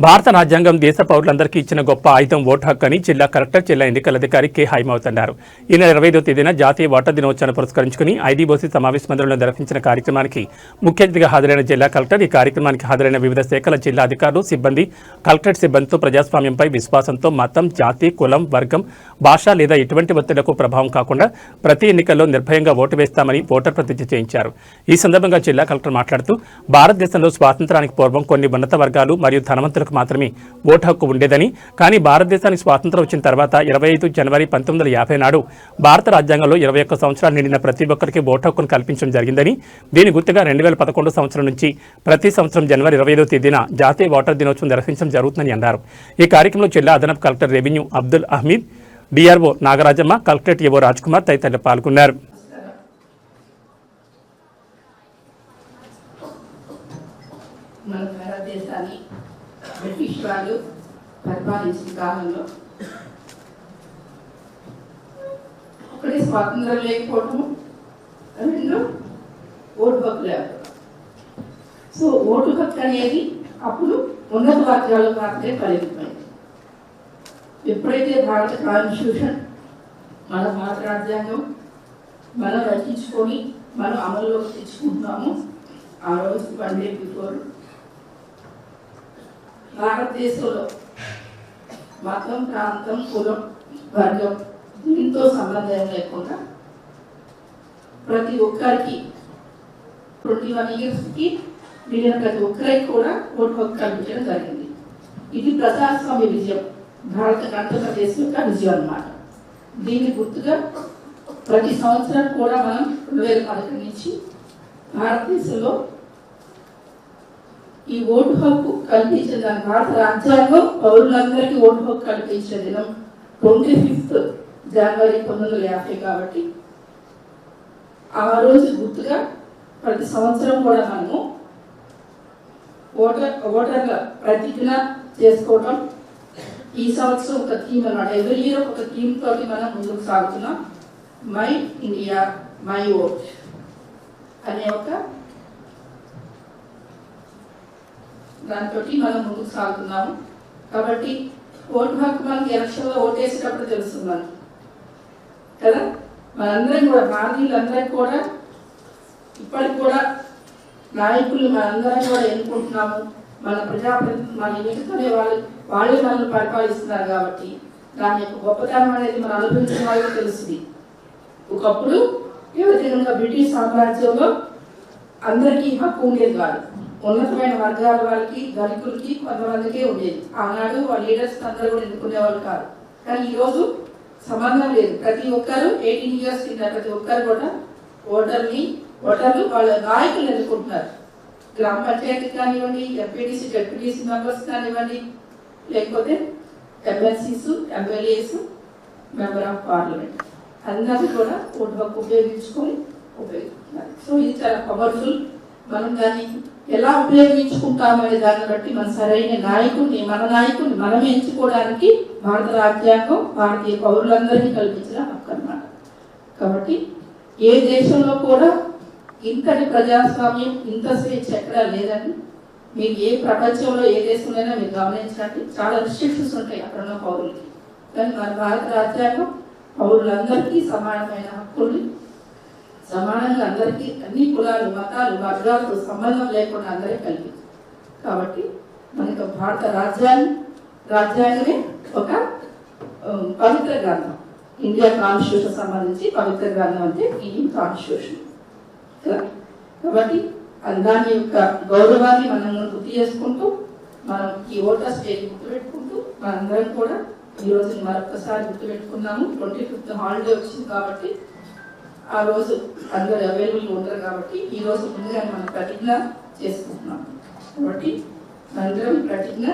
భారత రాజ్యాంగం దేశ పౌరులందరికీ ఇచ్చిన గొప్ప ఆయుధం ఓటు హక్కు అని జిల్లా కలెక్టర్ జిల్లా ఎన్నికల అధికారి కె. హైమావత్ అన్నారు ఈ నెల ఇరవై ఐదో తేదీన జాతీయ ఓటర్ దినోత్సవాన్ని పురస్కరించుకుని ఐడీబోసీ సమావేశ మందిరంలో నిర్వహించిన కార్యక్రమానికి ముఖ్య అతిథిగా హాజరైన జిల్లా కలెక్టర్ ఈ కార్యక్రమానికి హాజరైన వివిధ శాఖల జిల్లా అధికారులు సిబ్బంది కలెక్టరేట్ సిబ్బందితో ప్రజాస్వామ్యంపై విశ్వాసంతో మతం జాతి కులం వర్గం భాష లేదా ఎటువంటి ఒత్తిళ్ళకు ప్రభావం కాకుండా ప్రతి ఎన్నికల్లో నిర్భయంగా ఓటు వేస్తామని ఓటర్ ప్రతిజ్ఞ చేయించారు. ఈ సందర్భంగా జిల్లా కలెక్టర్ మాట్లాడుతూ భారతదేశంలో స్వాతంత్రానికి పూర్వం కొన్ని ఉన్నత వర్గాలు మరియు ధనవంతులకు మాత్రమే ఓటు హక్కు ఉండేదని. కానీ భారతదేశానికి స్వాతంత్రం వచ్చిన తర్వాత ఇరవై ఐదు జనవరి పంతొమ్మిది వందల యాభై నాడు భారత రాజ్యాంగంలో ఇరవై ఒక్క సంవత్సరాలు నిండిన ప్రతి ఒక్కరికి ఓటు హక్కును కల్పించడం జరిగిందని. దీని గుర్తుగా రెండు వేల పదకొండు సంవత్సరం నుంచి ప్రతి సంవత్సరం జనవరి ఇరవై ఐదో తేదీన జాతీయ ఓటర్ దినోత్సవం నిర్వహించడం జరుగుతుందని అన్నారు. ఈ కార్యక్రమంలో జిల్లా అదనపు collector revenue Abdul Ahmed DRO Nagarajamma collectorate AO Rajkumar తదితరులు పాల్గొన్నారు మన భారతదేశాన్ని బ్రిటిష్ వాళ్ళు పరిపాలించిన కాలంలో ఒకటి స్వాతంత్రం లేకపోవటము రెండు ఓటు హక్కు లేకపోవడం సో ఓటు హక్కు అనేది అప్పుడు ఉన్నత వర్గాలకు మాత్రమే పరిమితమైంది ఎప్పుడైతే భారత కాన్స్టిట్యూషన్ మన భారత రాజ్యాంగం మనం రచించుకొని మనం అమల్లోకి తెచ్చుకుంటున్నాము ఆ రోజు వన్ డే బిఫోర్ భారతదేశంలో మతం ప్రాంతం కులం వర్గం దీంతో సంబంధం లేకుండా ప్రతి ఒక్కరికి ట్వంటీ వన్ ఇయర్స్కి మిగిలిన ప్రతి ఒక్కరికి కూడా ఓటు హక్కు కల్పించడం జరిగింది. ఇది ప్రజాస్వామ్య విజయం. భారత ఆంధ్రప్రదేశ్ యొక్క విజయం అన్నమాట. దీన్ని గుర్తుగా ప్రతి సంవత్సరం కూడా మనం రెండు వేల పదకొండు నుంచి భారతదేశంలో ఈ ఓటు హక్కు కల్పించిన దాని భారత రాజ్యాంగం పౌరులందరికీ ఓటు హక్కు కల్పించిన దినం ట్వంటీ ఫిఫ్త్ జనవరి పంతొమ్మిది వందల యాభై కాబట్టి ఆ రోజు గుర్తుగా ప్రతి సంవత్సరం కూడా మనము ఓటర్ ఓటర్ల ప్రతిజ్ఞ చేసుకోవటం. ఈ సంవత్సరం ఒక థీమ్ అన్నమాట. ఎవరి ఇయర్ ఒక థీమ్ తోటి మనం ముందుకు సాగుతున్నాం. మై ఇండియా మై ఓట్ అనే ఒక దాంతో మనం ముందుకు సాగుతున్నాము. కాబట్టి ఓటు హక్కు మనకి ఎలక్షన్లో ఓటేసేటప్పుడు తెలుస్తుంది కదా? మనందరం కూడా భారతీయులందరం కూడా ఇప్పటికి కూడా నాయకులు మనందరం కూడా ఎన్నుకుంటున్నాము. మన ప్రజాప్రతి మన ఎన్నికనే వాళ్ళు వాళ్ళే మనల్ని పరిపాలిస్తున్నారు కాబట్టి దాని యొక్క గొప్పతనం అనేది మనం అనుభవించిన వాళ్ళకి తెలుస్తుంది. ఒకప్పుడు ఏ విధంగా బ్రిటిష్ సామ్రాజ్యంలో అందరికీ హక్కు ఉండేది కాదు. ఉన్నతమైన వర్గాల వాళ్ళకి ధనికులకి కొంతమందికే ఉండేది. ఆనాడు వాళ్ళ లీడర్స్ అందరూ కూడా ఎన్నుకునేవాళ్ళు కాదు. కానీ ఈరోజు సంబంధం లేదు. ప్రతి ఒక్కరు ఎయిటీన్ ఇయర్స్ కింద ప్రతి ఒక్కరు కూడా ఓటర్ని ఓటర్లు వాళ్ళ నాయకులు ఎన్నుకుంటున్నారు. గ్రామ పంచాయతీ కానివ్వండి ఎంపీడీసీ డెప్యూటీసీ మెంబర్స్ కానివ్వండి లేకపోతే MLCs MLAs member of parliament. అందరూ కూడా ఓటు హక్కు ఉపయోగించుకొని ఉపయోగిస్తున్నారు. సో ఇది చాలా పవర్ఫుల్ మనం దాన్ని ఎలా ఉపయోగించుకుంటామనే దాన్ని బట్టి మన సరైన నాయకుడిని మన నాయకుడిని మనం ఎంచుకోవడానికి భారత రాజ్యాంగం భారతీయ పౌరులందరికీ కల్పించిన హక్కు అన్నమాట. కాబట్టి ఏ దేశంలో కూడా ఇంతటి ప్రజాస్వామ్యం ఇంత స్వేచ్ఛ ఎక్కడా లేదండి. మీరు ఏ ప్రపంచంలో ఏ దేశంలోనైనా మీరు గమనించండి. చాలా రిస్ట్రిక్షన్స్ ఉంటాయి అక్కడ ఉన్న పౌరులకి. కానీ మన భారత రాజ్యాంగం పౌరులందరికీ సమానమైన హక్కుల్ని సమానంగా అందరికీ అన్ని కులాలు మతాలు వర్గాలతో సంబంధం లేకుండా అందరికీ కలిపి. కాబట్టి మనకు భారత రాజ్యాన్ని రాజ్యాంగమే ఒక పవిత్ర గ్రంథం. ఇండియా కాన్స్టిట్యూషన్ సంబంధించి పవిత్ర గ్రంథం అంటే ఈ కాన్స్టిట్యూషన్. కాబట్టి దాని యొక్క గౌరవాన్ని మనం గుర్తు చేసుకుంటూ మనం ఈ ఓటర్స్ డే గుర్తుపెట్టుకుంటూ మనందరం కూడా ఈ రోజు మరొకసారి గుర్తుపెట్టుకున్నాము. ట్వంటీ ఫిఫ్త్ హాలిడే వచ్చింది కాబట్టి ఆ రోజు అందరు అవైలబుల్ ఉంటారు కాబట్టి ఈ రోజు ముందుగా మనం ప్రతిజ్ఞ చేసుకుంటున్నాం. కాబట్టి అందరం ప్రతిజ్ఞ